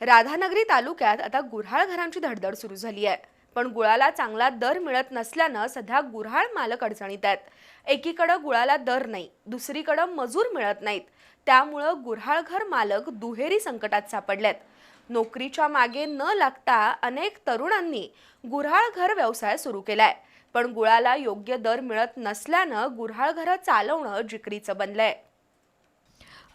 राधानगरी तालुक्यात आता गुऱ्हाळ घरांची धडधड सुरू झाली आहे. पण गुळाला चांगला दर मिळत नसल्यानं सध्या गुऱ्हाळ मालक अडचणीत आहेत. एकीकडं गुळाला दर नाही दुसरीकडं मजूर मिळत नाहीत. त्यामुळं गुऱ्हाळघर मालक दुहेरी संकटात सापडलेत. नोकरीच्या मागे न लागता अनेक तरुणांनी गुऱ्हाळघर व्यवसाय सुरू केलाय. पण गुळाला योग्य दर मिळत नसल्यानं गुऱ्हाळघरं चालवणं जिकरीचं बनलंय.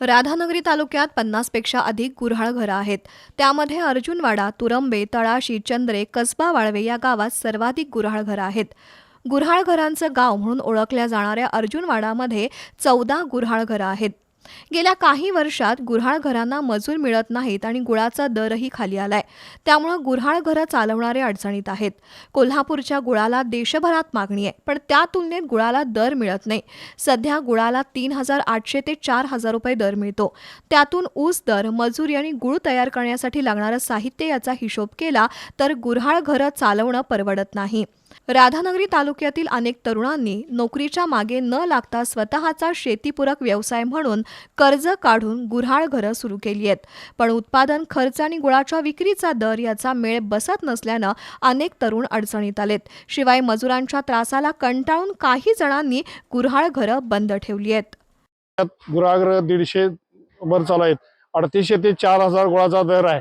राधानगरी तालुक्यात पन्नासपेक्षा अधिक गुऱ्हाळ घरं आहेत. त्यामध्ये अर्जुनवाडा तुरंबे तळाशी चंद्रे कसबा वाळवे या गावात सर्वाधिक गुऱ्हाळ घरं आहेत. गुऱ्हाळ घरांचं गाव म्हणून ओळखल्या जाणाऱ्या अर्जुनवाडामध्ये चौदा गुऱ्हाळ घरं आहेत. गेल्या काही वर्षात गुऱ्हाळ घरांना मजूर मिळत नाहीत आणि गुळाचा दरही खाली आलाय. त्यामुळं गुऱ्हाळ घरं चालवणारे अडचणीत आहेत. कोल्हापूरच्या गुळाला देशभरात मागणी आहे पण त्या तुलनेत गुळाला दर मिळत नाही. सध्या गुळाला तीन हजार आठशे ते चार हजार रुपये दर मिळतो. त्यातून ऊस दर मजुरी आणि गुळ तयार करण्यासाठी लागणारं साहित्य याचा हिशोब केला तर गुऱ्हाळ घरं चालवणं परवडत नाही. राधानगरी तालुक्यातील अनेक तरुणांनी नोकरीच्या मागे न लागता स्वतःचा शेतीपूरक व्यवसाय म्हणून कर्ज काढून गुऱ्हाळ घरं सुरू केली आहेत. पण उत्पादन खर्च आणि गुळाच्या विक्रीचा दर याचा मेळ बसत नसल्यानं अनेक तरुण अडचणीत आलेत. शिवाय मजुरांच्या त्रासाला कंटाळून काही जणांनी गुऱ्हाळ घरं बंद ठेवली आहेत. गुराग्र दीडशे वर चालू आहेत. अडतीसशे ते चार हजार गुळाचा दर आहे.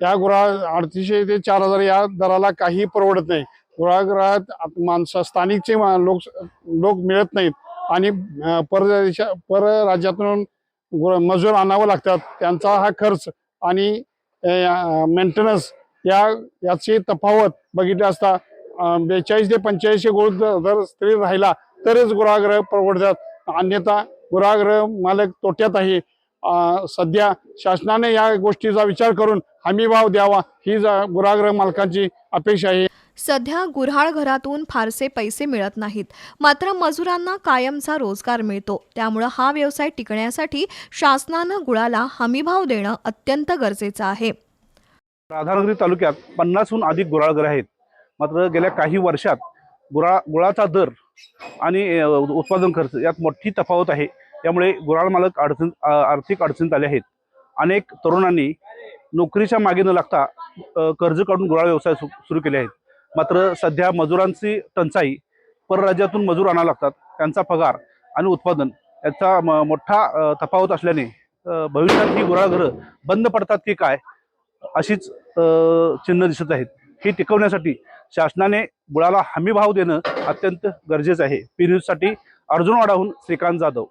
त्या गुरा अडतीसशे ते चार हजार या दराला काही परवडत नाही. कुळागृहात माणसं स्थानिकचे मा- लोक लोक मिळत नाहीत. आणि परदेशा पर राज्यातून गु- मजूर आणावं लागतात. त्यांचा हा खर्च आणि मेंटेनन्स या याची तफावत बघितली असता बेचाळीस ते पंचेचाळीसशे गुळ जर स्थिर राहिला तरच गुराग्रह परवडतात. अन्यथा गुराग्रह मालक तोट्यात आहे. सध्या शासनाने या गोष्टीचा विचार करून हमी भाव द्यावा. ही जा- गुराग्रह मालकांची अपेक्षा आहे. सध्या गुऱ्हाळ घरातून फारसे पैसे मिळत नाहीत. मात्र मजुरांना कायमचा रोजगार मिळतो. त्यामुळं हा व्यवसाय टिकण्यासाठी शासनानं गुळाला हमीभाव देणं अत्यंत गरजेचं आहे. राधानगरी तालुक्यात पन्नासहून अधिक गुराळघर आहेत. मात्र गेल्या काही वर्षात गुरा गुळाचा दर आणि उत्पादन खर्च यात मोठी तफावत आहे. त्यामुळे गुराळ मालक अडचण आर्थिक अडचणीत आले आहेत. अनेक तरुणांनी नोकरीच्या मागे न लागता कर्ज काढून गुराळ व्यवसाय सुरू केले आहेत. मात्र सध्या मजुरांची टंचाई परराज्यातून मजूर आणावं लागतात त्यांचा पगार आणि उत्पादन याचा म- मोठा तफावत असल्याने भविष्यात ही गुराळघरं बंद पडतात की काय अशीच चिन्ह दिसत आहेत. हे टिकवण्यासाठी शासनाने गुळाला हमी भाव देणं अत्यंत गरजेचं आहे. पी न्यूजसाठी अर्जुनवाडाहून श्रीकांत जाधव.